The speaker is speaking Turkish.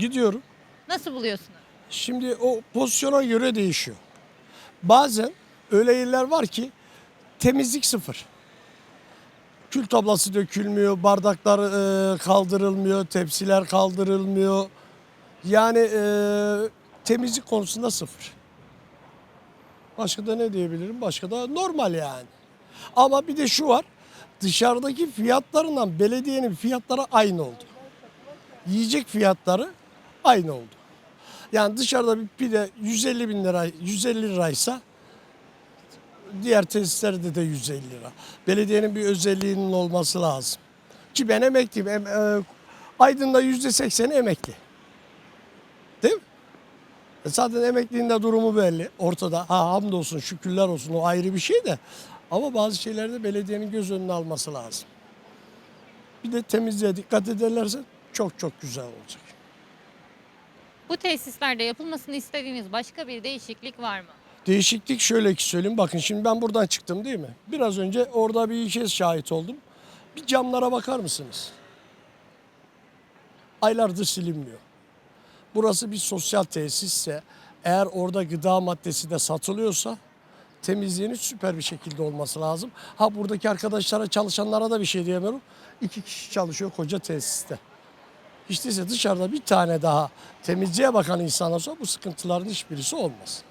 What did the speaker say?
Gidiyorum. Nasıl buluyorsunuz? Şimdi o pozisyona göre değişiyor. Bazen öyle yerler var ki temizlik sıfır. Kül tablası dökülmüyor, bardaklar e, kaldırılmıyor, tepsiler kaldırılmıyor. Yani e, temizlik konusunda sıfır. Başka da ne diyebilirim? Başka da normal yani. Ama bir de şu var. Dışarıdaki fiyatlarından belediyenin fiyatları aynı oldu. Yiyecek fiyatları aynı oldu. Yani dışarıda bir pide 150 bin lira, 150 liraysa diğer tesislerde de 150 lira. Belediyenin bir özelliğinin olması lazım. Ki ben emekliyim. Em, e, Aydın'da yüzde sekseni emekli. Değil mi? E zaten emekliliğin de durumu belli. Ortada. Ha hamdolsun şükürler olsun o ayrı bir şey de. Ama bazı şeylerde belediyenin göz önüne alması lazım. Bir de temizliğe dikkat ederlerse çok çok güzel olacak. Bu tesislerde yapılmasını istediğiniz başka bir değişiklik var mı? Değişiklik şöyle ki söyleyeyim. Bakın şimdi ben buradan çıktım değil mi? Biraz önce orada bir kez şahit oldum. Bir camlara bakar mısınız? Aylardır silinmiyor. Burası bir sosyal tesisse eğer orada gıda maddesi de satılıyorsa temizliğinin süper bir şekilde olması lazım. Ha buradaki arkadaşlara çalışanlara da bir şey diyemiyorum. İki kişi çalışıyor koca tesiste. Değilse dışarıda bir tane daha temizliğe bakan insan olsa bu sıkıntıların hiçbirisi olmaz.